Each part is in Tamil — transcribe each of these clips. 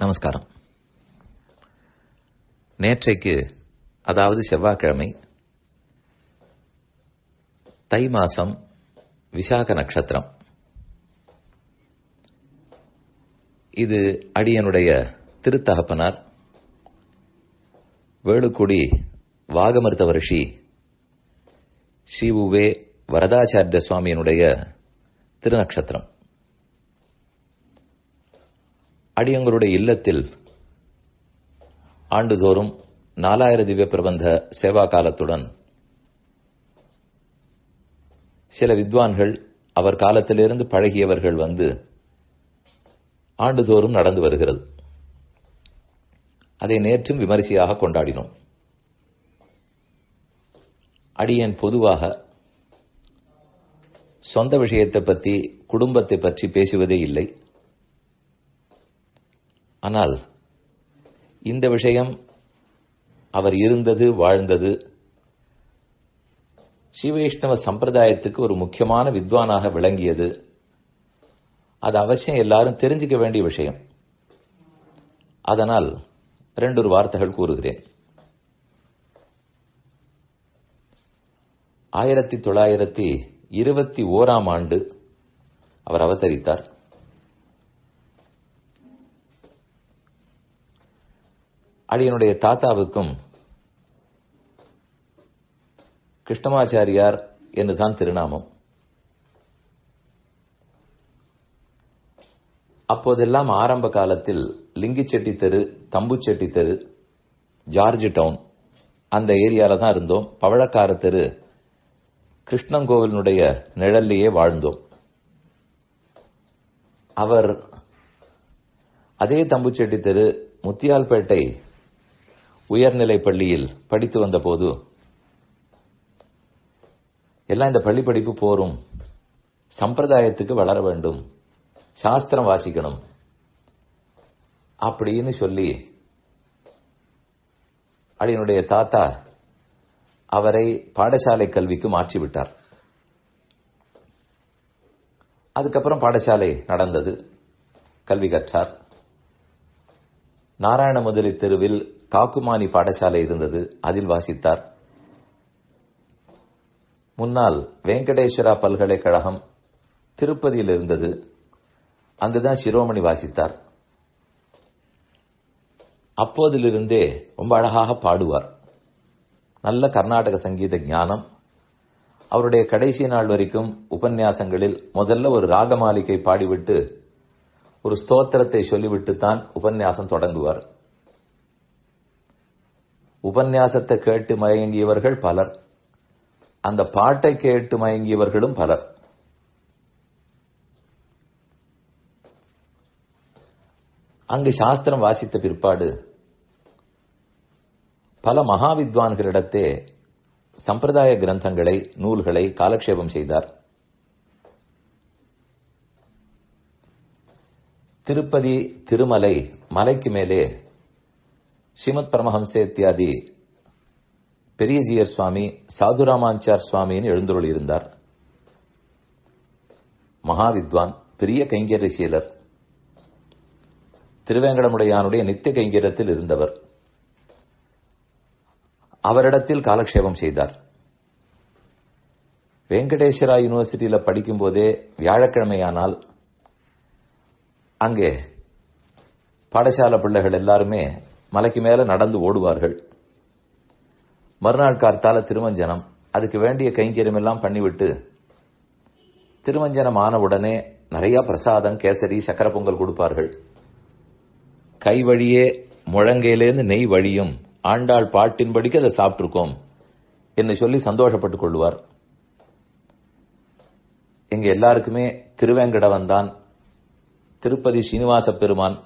நமஸ்காரம். நேற்றைக்கு அதாவது செவ்வாய்க்கிழமை தை மாசம் விசாக நட்சத்திரம். இது அடியனுடைய திருத்தகப்பனார் வேளுக்குடி வாகமருத்தவ ரிஷி ஸ்ரீ வே வரதாச்சாரிய சுவாமியினுடைய திருநக்ஷத்திரம் அடியங்களுடைய இல்லத்தில் ஆண்டுதோறும் நாலாயிர திவ்ய பிரபந்த சேவா காலத்துடன் சில வித்வான்கள் அவர் காலத்திலிருந்து பழகியவர்கள் வந்து ஆண்டுதோறும் நடந்து வருகிறது. அதை நேற்றும் விமரிசையாக கொண்டாடினோம். அடியன் பொதுவாக சொந்த விஷயத்தை பற்றி குடும்பத்தை பற்றி பேசுவதே இல்லை. ஆனால் இந்த விஷயம் அவர் இருந்தது வாழ்ந்தது. ஸ்ரீவைஷ்ணவ சம்பிரதாயத்துக்கு ஒரு முக்கியமான வித்வானாக விளங்கியது. அது அவசியம் எல்லாரும் தெரிஞ்சுக்க வேண்டிய விஷயம். அதனால் ரெண்டு ஒரு வார்த்தைகள் கூறுகிறேன். ஆயிரத்தி தொள்ளாயிரத்தி இருபத்தி ஓராம் ஆண்டு அவர் அவதரித்தார். அடியனுடைய தாத்தாவுக்கும் கிருஷ்ணமாச்சாரியார் என்றுதான் திருநாமம். அப்போதெல்லாம் ஆரம்ப காலத்தில் லிங்கிச்செட்டி தெரு தம்புச்செட்டி தெரு ஜார்ஜ் டவுன் அந்த ஏரியாவில் தான் இருந்தோம். பவழக்கார தெரு கிருஷ்ணங்கோவிலுடைய நிழல்லையே வாழ்ந்தோம். அவர் அதே தம்புச்செட்டி தெரு முத்தியால்பேட்டை உயர்நிலை பள்ளியில் படித்து வந்த போது எல்லாம் இந்த பள்ளி படிப்பு போரும். சம்பிரதாயத்துக்கு வளர வேண்டும். சாஸ்திரம் வாசிக்கணும். அப்படின்னு சொல்லி அடியனுடைய தாத்தா அவரை பாடசாலை கல்விக்கு மாற்றிவிட்டார். அதுக்கப்புறம் பாடசாலை நடந்தது. கல்வி கற்றார். நாராயண முதலி தெருவில் காக்குமானி பாடசாலை இருந்தது. அதில் வாசித்தார். முன்னால் வெங்கடேஸ்வரா பல்கலைக்கழகம் திருப்பதியில் இருந்தது. அங்குதான் சிரோமணி வாசித்தார். அப்போதிலிருந்தே ரொம்ப அழகாக பாடுவார். நல்ல கர்நாடக சங்கீத ஞானம். அவருடைய கடைசி நாள் வரைக்கும் உபன்யாசங்களில் முதல்ல ஒரு ராகமாலிக்கை பாடிவிட்டு ஒரு ஸ்தோத்திரத்தை சொல்லிவிட்டு தான் உபன்யாசம் தொடங்குவார். உபன்யாசத்தை கேட்டு மயங்கியவர்கள் பலர். அந்த பாட்டை கேட்டு மயங்கியவர்களும் பலர். அங்கு சாஸ்திரம் வாசித்த பிற்பாடு பல மகாவித்வான்களிடத்தே சம்பிரதாய கிரந்தங்களை நூல்களை காலக்ஷேபம் செய்தார். திருப்பதி திருமலை மலைக்கு மேலே ஸ்ரீமத் பரமஹம்சே இத்தியாதி. பெரியஜியர் சுவாமி சாதுராமாச்சார் சுவாமின்னு எழுந்துருள் இருந்தார் மகாவித்வான் பெரிய கைங்கர் கைங்கரியசீலர் திருவேங்கடமுடையானுடைய நித்திய கைங்கரத்தில் இருந்தவர். அவரிடத்தில் காலக்ஷேபம் செய்தார். வெங்கடேஸ்வரா யூனிவர்சிட்டியில் படிக்கும்போதே வியாழக்கிழமையானால் அங்கே பாடசாலை பிள்ளைகள் எல்லாருமே மலைக்கு மேல நடந்து ஓடுவார்கள். மறுநாள் கார்த்தால திருமஞ்சனம். அதுக்கு வேண்டிய கைங்கரியம் எல்லாம் பண்ணிவிட்டு திருமஞ்சனம் ஆன உடனே நிறைய பிரசாதம் கேசரி சக்கர பொங்கல் கொடுப்பார்கள். கை வழியே முழங்கையிலேருந்து நெய் வழியும் ஆண்டாள் பாட்டின்படிக்கு அதை சாப்பிட்ருக்கோம் என்று சொல்லி சந்தோஷப்பட்டுக் கொள்வார். எங்க எல்லாருக்குமே திருவேங்கடவன் தான் திருப்பதி சீனிவாச பெருமான்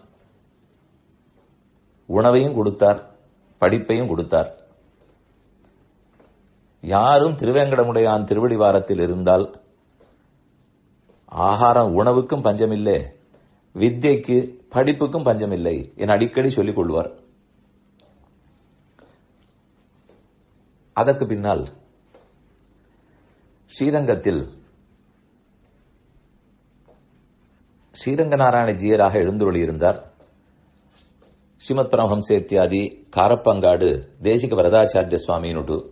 உணவையும் கொடுத்தார் படிப்பையும் கொடுத்தார். யாரும் திருவேங்கடமுடையான் திருவடி வாரத்தில் இருந்தால் ஆகாரம் உணவுக்கும் பஞ்சமில்லை வித்தியைக்கு படிப்புக்கும் பஞ்சமில்லை என அடிக்கடி சொல்லிக் கொள்வார். அதற்கு பின்னால் ஸ்ரீரங்கத்தில் ஸ்ரீரங்க நாராயண ஜீயராக எழுந்துள்ளியிருந்தார் இருந்தார் ಶ್ರೀಮತ್ ಪರಮಹಂಸ காரப்பங்காடு தேசிக வரதாச்சாரிய சுவாமியினுடு.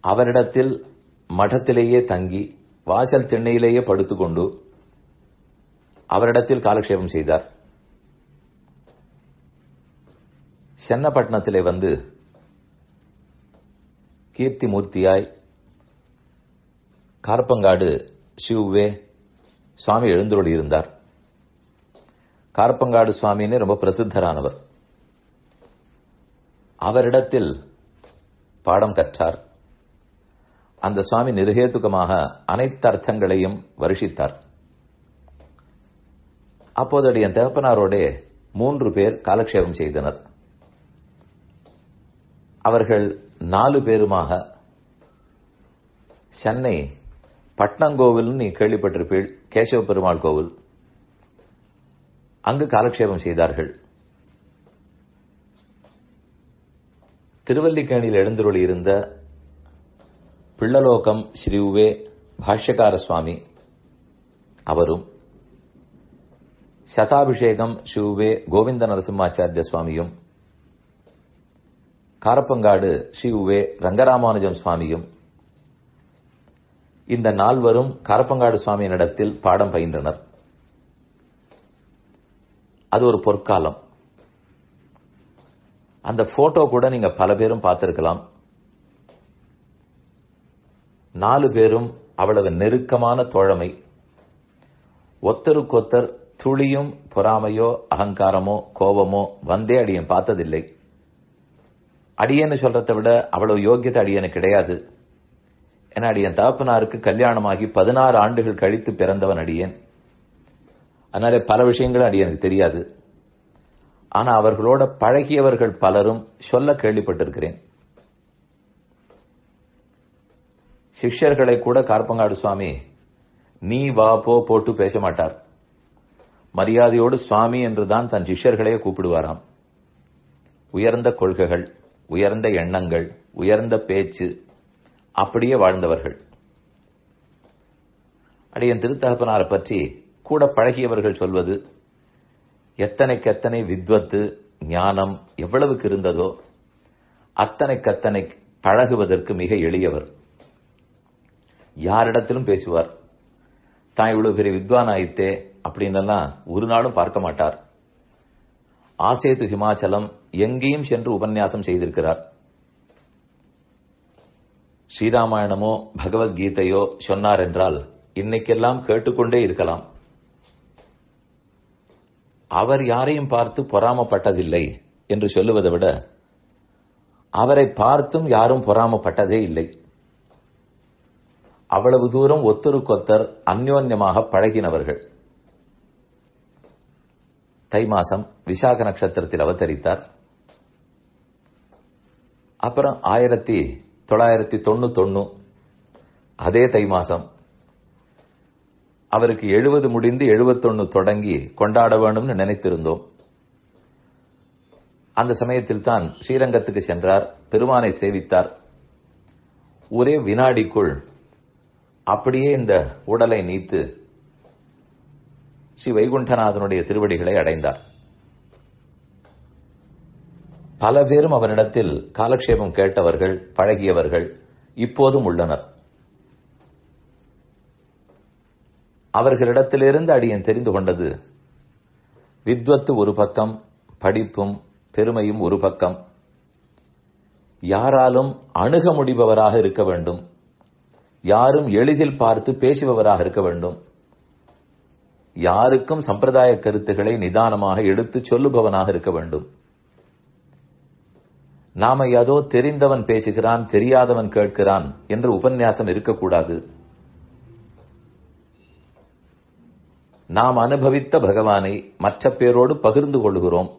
அவரிடத்தில் மடத்திலேயே தங்கி வாசல் திண்ணையிலேயே படுத்துக்கொண்டு அவரிடத்தில் காலக்ஷேபம் செய்தார். சென்னப்பட்டினத்திலே வந்து கீர்த்தி மூர்த்தியாய் காரப்பங்காடு சிவ்வே சுவாமி எழுந்துருள் இருந்தார் கார்பங்காடு சுவாமின்னு ரொம்ப பிரசித்தரானவர். அவரிடத்தில் பாடம் கற்றார். அந்த சுவாமி நிருகேதுகமாக அனைத்து அர்த்தங்களையும் வருஷித்தார். அப்போது என் தகப்பனாரோட மூன்று பேர் காலக்ஷேபம் செய்தனர். அவர்கள் நாலு பேருமாக சென்னை பட்னங்கோவில் நீ கேள்விப்பட்டிருப்பீள் கேசவ பெருமாள் கோவில். அங்கு காலக்ஷேபம் செய்தார்கள். திருவல்லிக்கேணியில் எழுந்தருளி இருந்த பிள்ளலோகம் உவே பாஷ்யகார சுவாமி அவரும் சதாபிஷேகம் ஸ்ரீவுவே கோவிந்த நரசிம்மாச்சாரிய சுவாமியும் காரப்பங்காடு ஸ்ரீ உவே ரங்கராமானுஜம் சுவாமியும் இந்த நால்வரும் காரப்பங்காடு சுவாமியினிடத்தில் பாடம் பயின்றனர். அது ஒரு பொற்காலம். அந்த போட்டோ கூட நீங்க பல பேரும் பார்த்திருக்கலாம். நாலு பேரும் அவ்வளவு நெருக்கமான தோழமை. ஒத்தருக்கொத்தர் துளியும் பொறாமையோ அகங்காரமோ கோபமோ வந்தே அடியன் பார்த்ததில்லை. அடியன்னு சொல்றதை விட அவ்வளவு யோக்கியத்தை அடியனு கிடையாது. ஏன்னா அடியன் தகப்பனாருக்கு கல்யாணமாகி பதினாறு ஆண்டுகள் கழித்து பிறந்தவன் அடியேன். அதனால பல விஷயங்களும் எனக்கு தெரியாது. ஆனா அவர்களோட பழகியவர்கள் பலரும் சொல்ல கேள்விப்பட்டிருக்கிறேன். சிஷ்யர்களை கூட கார்பங்காடு சுவாமி நீ வா போ போட்டு பேச மாட்டார். மரியாதையோடு சுவாமி என்றுதான் தன் சிஷ்யர்களையே கூப்பிடுவாராம். உயர்ந்த கொள்கைகள் உயர்ந்த எண்ணங்கள் உயர்ந்த பேச்சு அப்படியே வாழ்ந்தவர்கள். அடியன் திருத்தகப்பனாரை பற்றி கூட பழகியவர்கள் சொல்வது எத்தனைக்கு எத்தனை வித்வத்து ஞானம் எவ்வளவுக்கு இருந்ததோ அத்தனைக்கத்தனை பழகுவதற்கு மிக எளியவர். யாரிடத்திலும் பேசுவார் தான் இவ்வளவு பெரிய வித்வான் ஆயித்தே அப்படின்னெல்லாம் ஒரு நாளும் பார்க்க மாட்டார். ஆசேது ஹிமாச்சலம் எங்கேயும் சென்று உபன்யாசம் செய்திருக்கிறார். ஸ்ரீராமாயணமோ பகவத்கீதையோ சொன்னார் என்றால் இன்னைக்கெல்லாம் கேட்டுக்கொண்டே இருக்கலாம். அவர் யாரையும் பார்த்து பொறாமப்பட்டதில்லை என்று சொல்லுவதை விட அவரை பார்த்தும் யாரும் பொறாமப்பட்டதே இல்லை. அவ்வளவு தூரம் ஒத்தருக்கொத்தர் அந்யோன்யமாக பழகினவர்கள். தை மாசம் விசாக நட்சத்திரத்தில் அவதரித்தார் அப்புறம் ஆயிரத்தி தொள்ளாயிரத்தி தொண்ணூத்தொன்னு அதே தை மாசம் அவருக்கு எழுபது முடிந்து எழுபத்தொன்னு தொடங்கி கொண்டாட வேண்டும்னு நினைத்திருந்தோம். அந்த சமயத்தில் தான் ஸ்ரீரங்கத்துக்கு சென்றார் பெருமானை சேவித்தார். ஒரே வினாடிக்குள் அப்படியே இந்த உடலை நீத்து ஸ்ரீ வைகுண்டநாதனுடைய திருவடிகளை அடைந்தார். பல பேரும் அவரிடத்தில் காலக்ஷேபம் கேட்டவர்கள் பழகியவர்கள் இப்போதும் உள்ளனர். அவர்களிடத்திலிருந்து அடியன் தெரிந்து கொண்டது. வித்வத்து ஒரு பக்கம் படிப்பும் பெருமையும் ஒரு பக்கம். யாராலும் அணுக முடிபவராக இருக்க வேண்டும். யாரும் எளிதில் பார்த்து பேசுபவராக இருக்க வேண்டும். யாருக்கும் சம்பிரதாய கருத்துக்களை நிதானமாக எடுத்து சொல்லுபவனாக இருக்க வேண்டும். நாம ஏதோ தெரிந்தவன் பேசுகிறான் தெரியாதவன் கேட்கிறான் என்று உபன்யாசம் இருக்கக்கூடாது. நாம் அனுபவித்த பகவானை மற்ற பேரோடு பகிர்ந்து கொள்கிறோம்.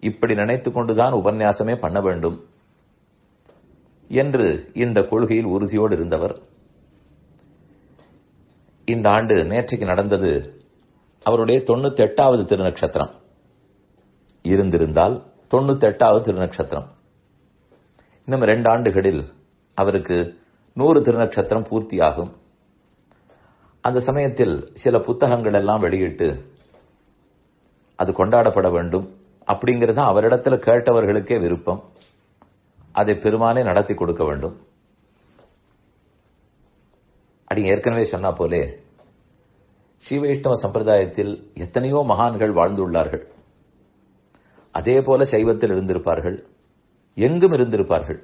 இப்படி நினைத்துக் கொண்டுதான் உபன்யாசமே பண்ண வேண்டும். என்று இந்த கொள்கையில் உறுதியோடு இருந்தவர். இந்த ஆண்டு நேற்றைக்கு நடந்தது அவருடைய தொண்ணூத்தி எட்டாவது திருநட்சத்திரம் இருந்திருந்தால் தொண்ணூத்தி எட்டாவது திருநட்சத்திரம் இன்னும் ரெண்டு ஆண்டுகளில் அவருக்கு நூறு திருநட்சத்திரம் பூர்த்தியாகும். அந்த சமயத்தில் சில புத்தகங்கள் எல்லாம் வெளியிட்டு அது கொண்டாடப்பட வேண்டும் அப்படிங்கிறது அவரிடத்துல கேட்டவர்களுக்கே விருப்பம். அதை பெருமானே நடத்தி கொடுக்க வேண்டும். அடி ஏற்கனவே சொன்னா போலே ஸ்ரீ வைஷ்ணவ சம்பிரதாயத்தில் எத்தனையோ மகான்கள் வாழ்ந்துள்ளார்கள். அதே போல சைவத்தில் இருந்திருப்பார்கள். எங்கும் இருந்திருப்பார்கள்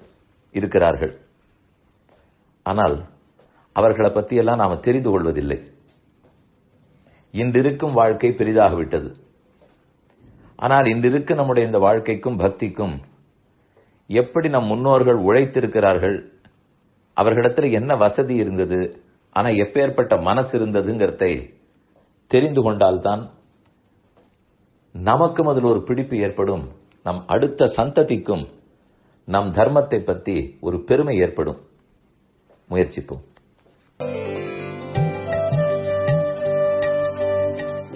இருக்கிறார்கள். ஆனால் அவர்களை பற்றியெல்லாம் நாம் தெரிந்து கொள்வதில்லை. இன்றிருக்கும் வாழ்க்கை பெரிதாகிவிட்டது. ஆனால் இன்றிருக்கு நம்முடைய இந்த வாழ்க்கைக்கும் பக்திக்கும் எப்படி நம் முன்னோர்கள் உழைத்திருக்கிறார்கள் அவர்களிடத்தில் என்ன வசதி இருந்தது ஆனால் எப்பேற்பட்ட மனசு இருந்ததுங்கிறதை தெரிந்து கொண்டால்தான் நமக்கும் அதில் ஒரு பிடிப்பு ஏற்படும் நம் அடுத்த சந்ததிக்கும் நம் தர்மத்தை பற்றி ஒரு பெருமை ஏற்படும். முயற்சிப்போம்.